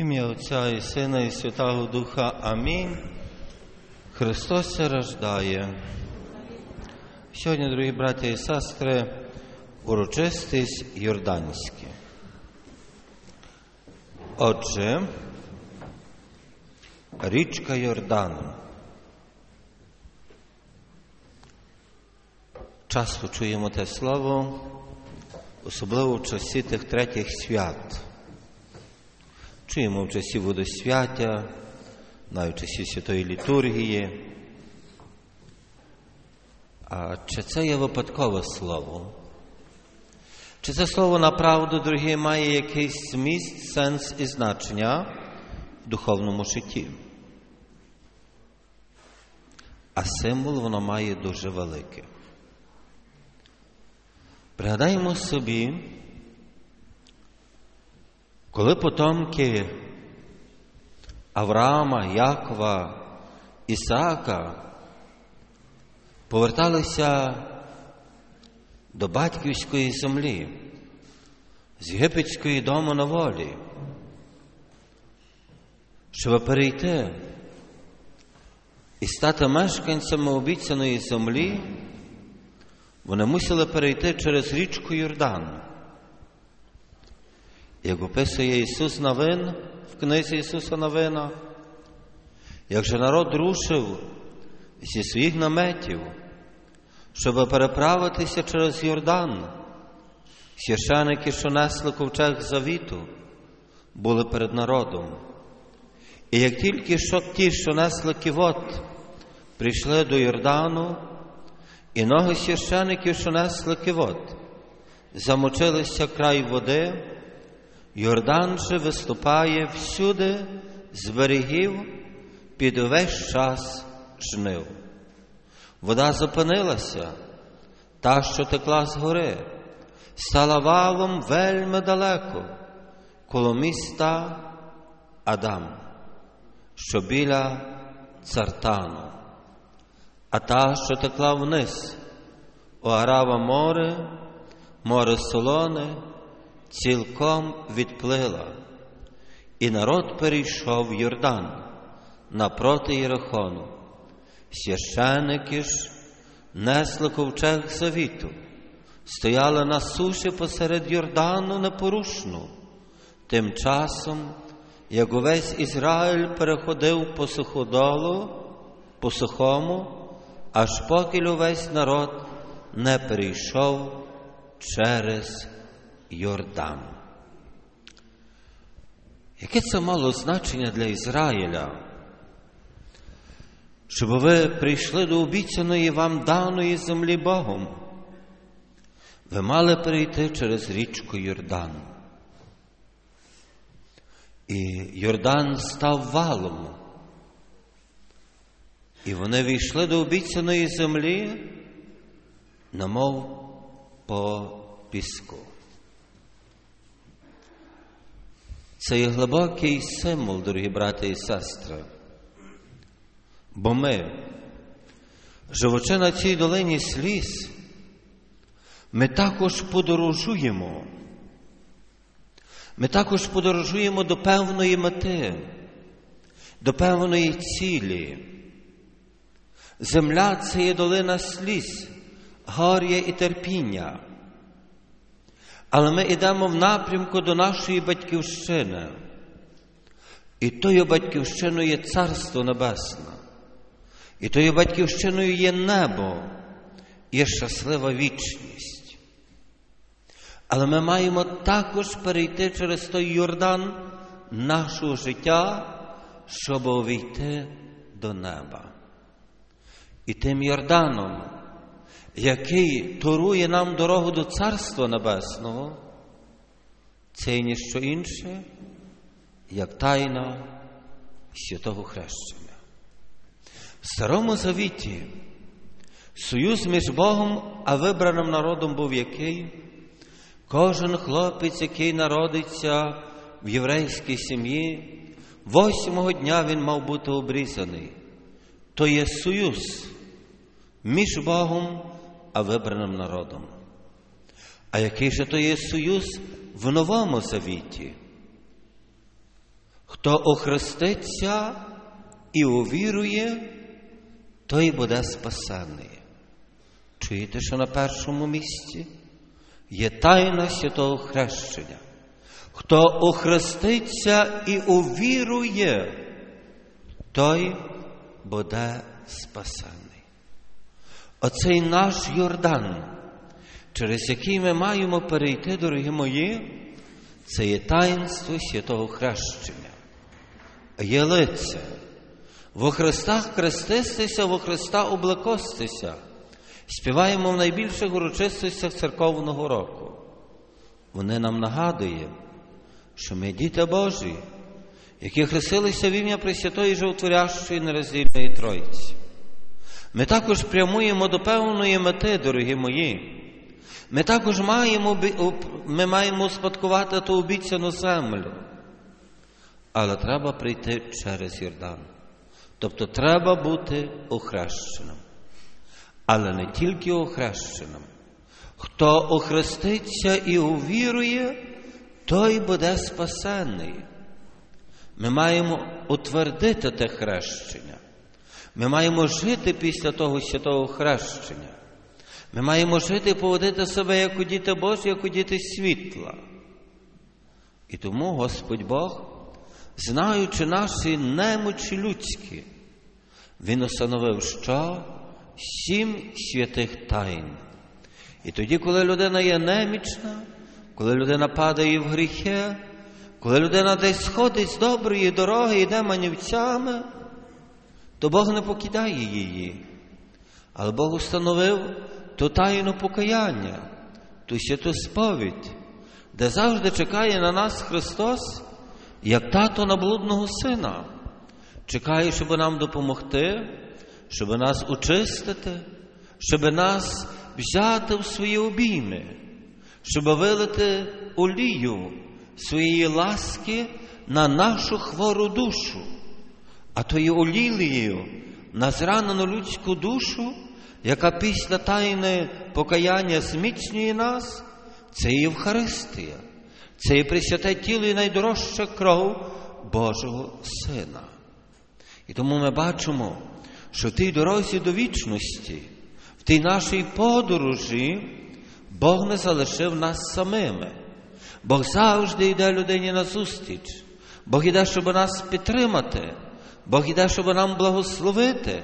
Ім'я Отця і Сина, і Святого Духа. Амінь. Христос се рождає. Сьогодні, дорогі браті і сестри, урочистість Йорданське. Отже, річка Йордан. Часто чуємо те слово, особливо в часі тих третіх свят. Чуємо в часі водосвяття, навіть в часі святої літургії. А чи це є випадкове слово? Чи це слово направду, дорогі, має якийсь зміст, сенс і значення в духовному житті? А символ воно має дуже великий. Пригадаємо собі, коли потомки Авраама, Якова, Ісаака поверталися до батьківської землі, з єгипетської дому на волі, щоб перейти і стати мешканцями обіцяної землі, вони мусили перейти через річку Йордан. Як описує Ісус Новин в книзі Ісуса Новина, як же народ рушив зі своїх наметів, щоб переправитися через Йордан, священики, що несли ковчег завіту, були перед народом. І як тільки що ті, що несли кивот, прийшли до Йордану, і ноги священиків, що несли кивот, замочилися край води, Йордан же виступає всюди з берегів під увесь час жнив. Вода зупинилася, та, що текла з гори, стала валом вельми далеко, коло міста Адам, що біля цартану, а та, що текла вниз, у Арава море, море солоне, цілком відплила, і народ перейшов в Йордан напроти Єрихону. Священики ж несли ковчег завіту, стояли на суші посеред Йордану непорушно. Тим часом, як увесь Ізраїль переходив по суходолу, по сухому, аж поки увесь народ не перейшов через Йордан. Яке це мало значення для Ізраїля? Щоб ви прийшли до обіцяної вам даної землі Богом, ви мали перейти через річку Йордан. І Йордан став валом. І вони війшли до обіцяної землі, намов по піску. Це є глибокий символ, дорогі брати і сестри. Бо ми, живучи на цій долині сліз, ми також подорожуємо. Ми також подорожуємо до певної мети, до певної цілі. Земля це є долина сліз, горя і терпіння. Але ми йдемо в напрямку до нашої батьківщини. І тою батьківщиною є Царство Небесне. І тою батьківщиною є небо, є щаслива вічність. Але ми маємо також перейти через той Йордан нашого життя, щоб увійти до неба. І тим Йорданом, який торує нам дорогу до Царства Небесного, це і ніщо інше, як тайна святого хрещення. В Старому Завіті союз між Богом а вибраним народом був який? Кожен хлопець, який народиться в єврейській сім'ї, восьмого дня він мав бути обрізаний. То є союз між Богом а вибраним народом. А який же то є союз в Новому Завіті? Хто охреститься і увірує, той буде спасений. Чуєте, що на першому місці є тайна святого хрещення. Хто охреститься і увірує, той буде спасений. Оцей наш Йордан, через який ми маємо перейти, дорогі мої, це є таїнство святого хрещення. Є лице. Во Христах крестистися, во Христа облекостися. Співаємо в найбільших урочистостях церковного року. Вони нам нагадують, що ми діти Божі, які хрестилися в ім'я Пресвятої Животворящої нероздільної Тройці. Ми також прямуємо до певної мети, дорогі мої. Ми також маємо ми маємо успадкувати ту обіцяну землю. Але треба прийти через Йордан. Тобто треба бути охрещеним. Але не тільки охрещеним. Хто охреститься і увірує, той буде спасений. Ми маємо утвердити те хрещення. Ми маємо жити після того святого хрещення. Ми маємо жити і поводити себе як у діти Божі, як у діти світла. І тому Господь Бог, знаючи наші немочі людські, Він установив що? Сім святих тайн. І тоді, коли людина є немічна, коли людина падає в гріхи, коли людина десь сходить з доброї дороги, йде манівцями, то Бог не покидає її. Але Бог установив ту тайну покаяння, ту святу сповідь, де завжди чекає на нас Христос, як тато на блудного сина, чекає, щоб нам допомогти, щоб нас очистити, щоб нас взяти в свої обійми, щоб вилити олію своєї ласки на нашу хвору душу, а тою олією на зранену людську душу, яка після тайни покаяння зміцнює нас, це Євхаристія, це є присвяте тіло і найдорожча кров Божого Сина. І тому ми бачимо, що в тій дорозі до вічності, в тій нашій подорожі, Бог не залишив нас самими. Бог завжди йде людині на зустріч. Бог іде, щоб нас підтримати, Бог іде, щоб нам благословити,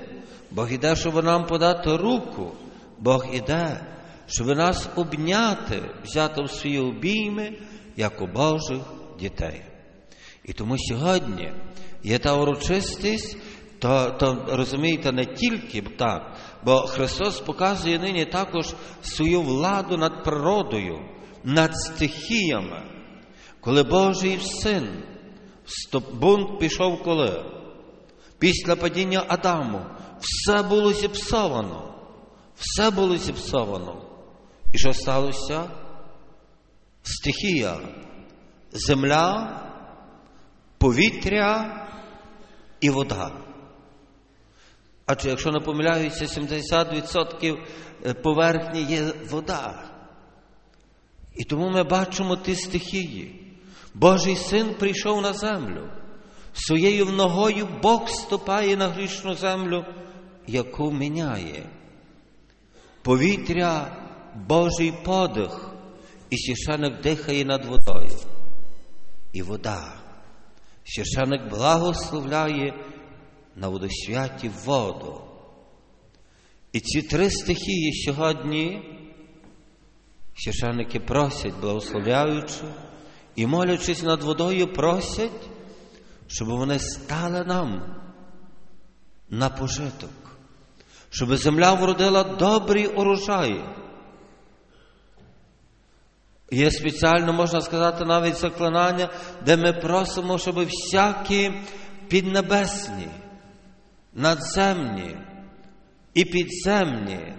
Бог іде, щоб нам подати руку, Бог іде, щоб нас обняти, взяти в свої обійми, як у Божих дітей. І тому сьогодні є та урочистість, то, то розумієте, не тільки так, бо Христос показує нині також свою владу над природою, над стихіями, коли Божий син бунт пішов коли. Після падіння Адаму все було зіпсовано, все було зіпсовано. І що сталося? Стихія, земля, повітря і вода. Адже якщо не помиляюся, 70% поверхні є вода. І тому ми бачимо ті стихії. Божий син прийшов на землю. Своєю ногою Бог ступає на грішну землю, яку міняє. Повітря Божий подих, і священик дихає над водою. І вода. Священик благословляє на водосвяті воду. І ці три стихії сьогодні священники просять, благословляючи, і молячись над водою, просять, щоб вони стали нам на пожиток, щоб земля вродила добрий урожай. Є спеціально, можна сказати, навіть заклинання, де ми просимо, щоб всякі піднебесні, надземні і підземні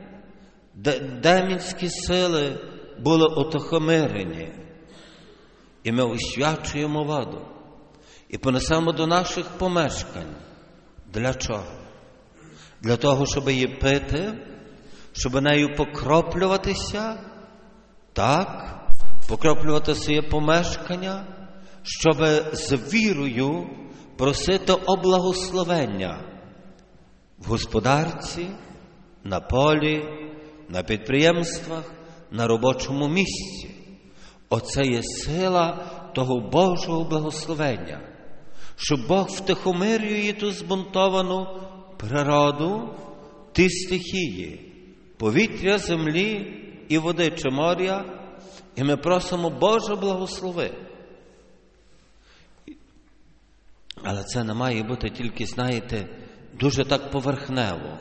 демінські сили були отохомирені. І ми освячуємо воду і понесемо до наших помешкань. Для чого? Для того, щоб її пити, щоб нею покроплюватися, так, покроплювати своє помешкання, щоб з вірою просити о благословення в господарці, на полі, на підприємствах, на робочому місці. Оце є сила того Божого благословення, щоб Бог втихомирює ту збунтовану природу, ті стихії, повітря, землі і води чи моря, і ми просимо Боже благослови. Але це не має бути тільки, знаєте, дуже так поверхнево.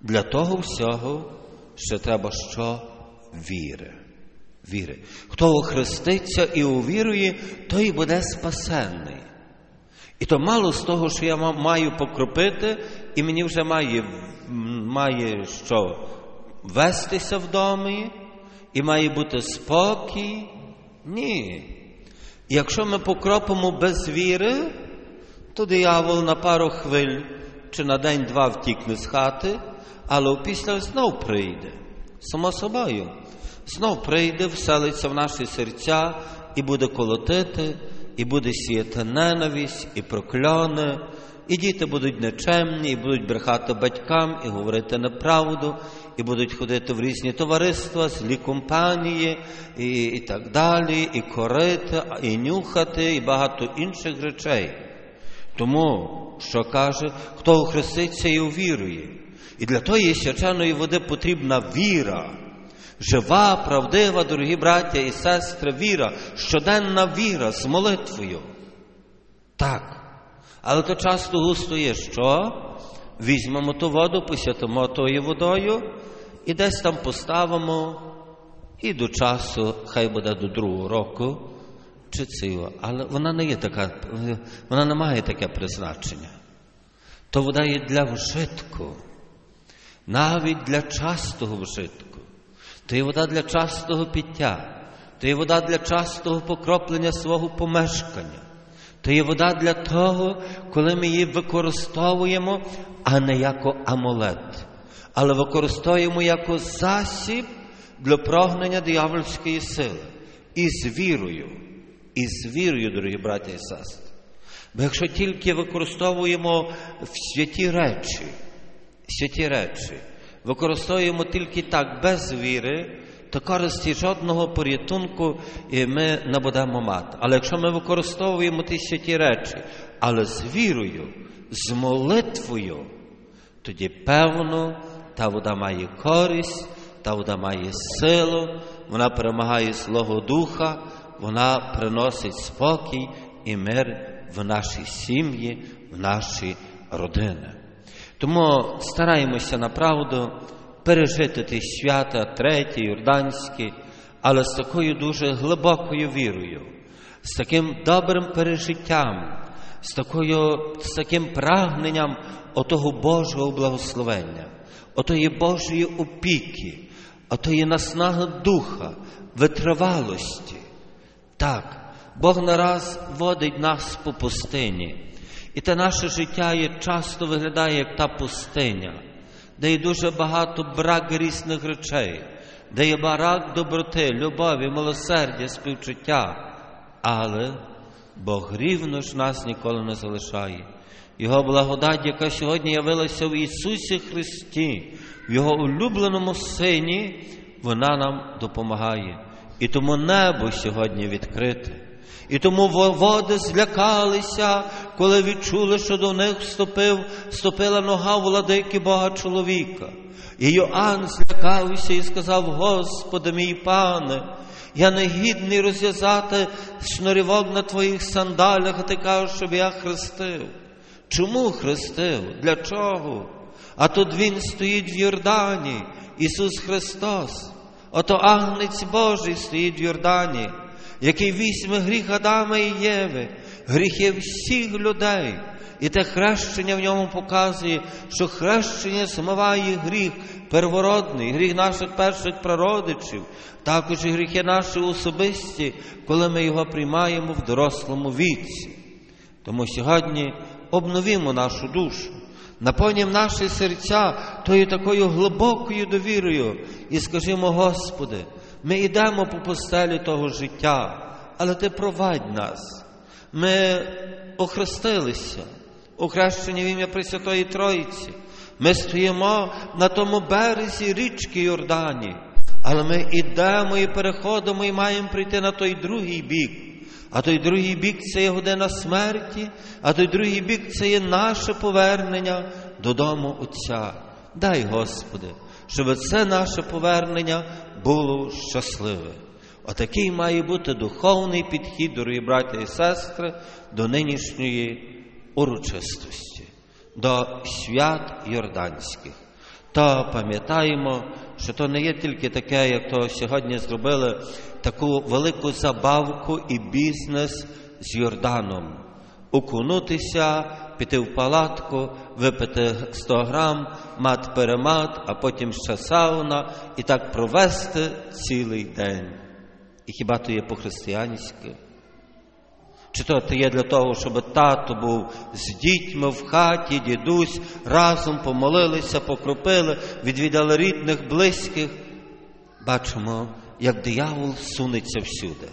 Для того всього ще треба що? Віри. Віри. Хто охреститься і увірує, той буде спасенний. І то мало з того, що я маю покропити, і мені вже має має що вестися в домі, і має бути спокій. Ні. Якщо ми покропимо без віри, то диявол на пару хвиль чи на день-два втікне з хати, але опісля знов прийде. Само собою, знов прийде, вселиться в наші серця і буде колотити, і буде сіяти ненависть, і прокляне, і діти будуть нечемні, і будуть брехати батькам, і говорити неправду, і будуть ходити в різні товариства, злі компанії, і, і так далі, і корити, і нюхати, і багато інших речей. Тому, що каже, хто охреститься і увірує. І для тої свяченої води потрібна віра. Жива, правдива, дорогі браття і сестри, віра, щоденна віра з молитвою. Так. Але то часто густо є що? Візьмемо ту воду, посвятимо тою водою і десь там поставимо, і до часу, хай буде до другого року, чи цього. Але вона не є така, вона не має таке призначення. То вода є для вжитку, навіть для частого вжитку. То є вода для частого пиття, то є вода для частого покроплення свого помешкання. То є вода для того, коли ми її використовуємо, а не як амулет, але використовуємо як засіб для прогнення диявольської сили. І з вірою, і з вірою, дорогі браті і сестри. Бо якщо тільки використовуємо святі речі, святі речі, використовуємо тільки так без віри, то користі жодного порятунку ми не будемо мати. Але якщо ми використовуємо ті святі речі, але з вірою, з молитвою, тоді певно та вода має користь, та вода має силу, вона перемагає Слово Духа, вона приносить спокій і мир в наші сім'ї, в наші родини. Тому стараємося направду пережити ті свята, треті, юрданські, але з такою дуже глибокою вірою, з таким добрим пережиттям, з такою, з таким прагненням отого Божого благословення, отої Божої опіки, отої наснаги духа, витривалості. Так, Бог нараз водить нас по пустині. І те наше життя є, часто виглядає як та пустиня, де є дуже багато брак різних речей, де є брак доброти, любові, милосердя, співчуття. Але Бог рівно ж нас ніколи не залишає. Його благодать, яка сьогодні явилася в Ісусі Христі, в Його улюбленому Сині, вона нам допомагає. І тому небо сьогодні відкрите. І тому води злякалися, коли відчули, що до них вступив, вступила нога владики Бога чоловіка. І Йоанн злякався і сказав: Господи мій пане, я не гідний розв'язати шнурівок на твоїх сандалях, а ти кажеш, щоб я хрестив. Чому хрестив? Для чого? А тут Він стоїть в Йордані, Ісус Христос. Ото Агнець Божий стоїть в Йордані який візьме гріх Адама і Єви, гріхи всіх людей. І те хрещення в ньому показує, що хрещення змиває гріх первородний, гріх наших перших прародичів, також і гріхи наші особисті, коли ми його приймаємо в дорослому віці. Тому сьогодні обновімо нашу душу, наповнимо наші серця тою такою глибокою довірою і скажімо, Господи. Ми йдемо по постелі того життя, але Ти провадь нас. Ми охрестилися, охрещені в ім'я Пресвятої Троїці. Ми стоїмо на тому березі річки Йордані, але ми йдемо і переходимо і маємо прийти на той другий бік. А той другий бік це є година смерті, а той другий бік це є наше повернення додому Отця. Дай, Господи, щоб це наше повернення було щасливе. Отакий має бути духовний підхід, дорогі браття і сестри, до нинішньої урочистості, до свят Йорданських. То пам'ятаємо, що то не є тільки таке, як то сьогодні зробили таку велику забавку і бізнес з Йорданом. Окунутися, піти в палатку, випити 100 грам, мат-перемат, а потім ще сауна і так провести цілий день. І хіба то є по-християнськи? Чи то є для того, щоб тато був з дітьми в хаті, дідусь, разом помолилися, покропили, відвідали рідних, близьких. Бачимо, як диявол сунеться всюди.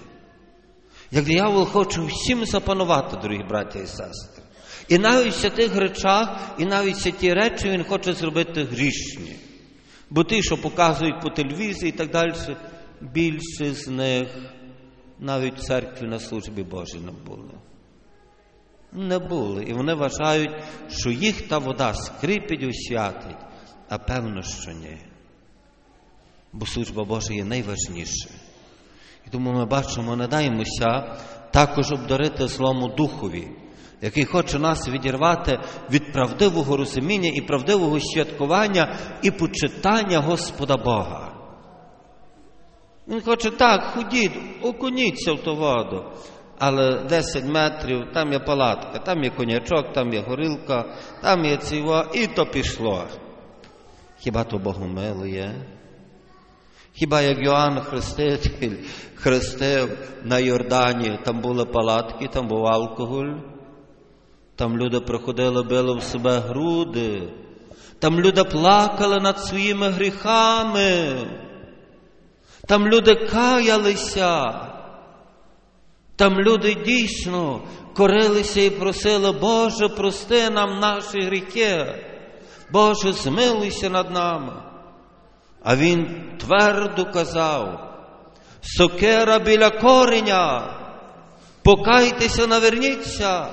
Як диявол хоче всім запанувати, дорогі браті і сестри. І навіть в тих речах, і навіть ті речі він хоче зробити грішні. Бо ті, що показують по телевізії і так далі, більше з них навіть в церкві на службі Божій не були. Не були. І вони вважають, що їх та вода скрипить, освятить, а певно, що ні. Бо служба Божа є найважніша. І тому ми бачимо, не даємося також обдарити злому духові, який хоче нас відірвати від правдивого розуміння і правдивого святкування і почитання Господа Бога. Він хоче так, ходіть, окуніться в ту воду. Але 10 метрів, там є палатка, там є конячок, там є горілка, там є ціво, і то пішло. Хіба то Богу милує? Хіба як Йоанн Хреститель хрестив на Йордані, там були палатки, там був алкоголь, там люди приходили, били в себе груди, там люди плакали над своїми гріхами. Там люди каялися, там люди дійсно корилися і просили, Боже, прости нам наші гріхи, Боже, змилуйся над нами. А він твердо казав, сокира біля кореня, покайтеся, наверніться,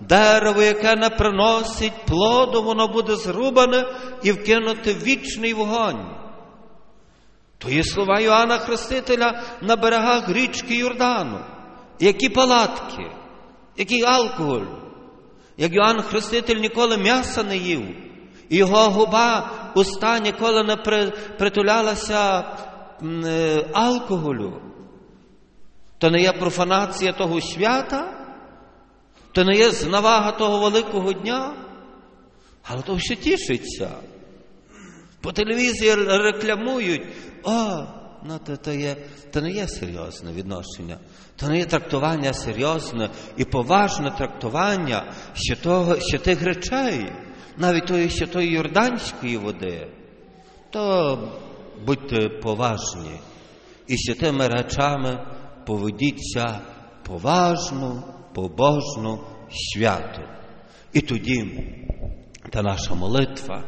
дерево, яке не приносить плоду, воно буде зрубане і вкинуте вічний вогонь. То є слова Йоанна Хрестителя на берегах річки Йордану. Які палатки, який алкоголь. Як Йоанн Хреститель ніколи м'яса не їв, і його губа уста ніколи не притулялася алкоголю. То не є профанація того свята, то не є знавага того великого дня, але то все тішиться. По телевізії рекламують, о, ну то, то, є, то не є серйозне відношення, то не є трактування серйозне і поважне трактування ще, того, ще тих речей, навіть тої ще тої Йорданської води, то будьте поважні і ще тими речами поведіться поважно, побожно, свято. І тоді та наша молитва.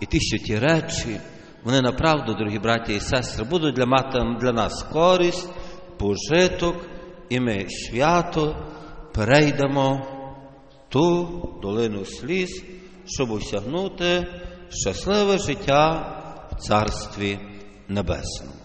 І ті, що ті речі, вони направду, дорогі браті і сестри, будуть для, мати, для нас користь, пожиток, і ми свято перейдемо ту долину сліз, щоб осягнути щасливе життя в Царстві Небесному.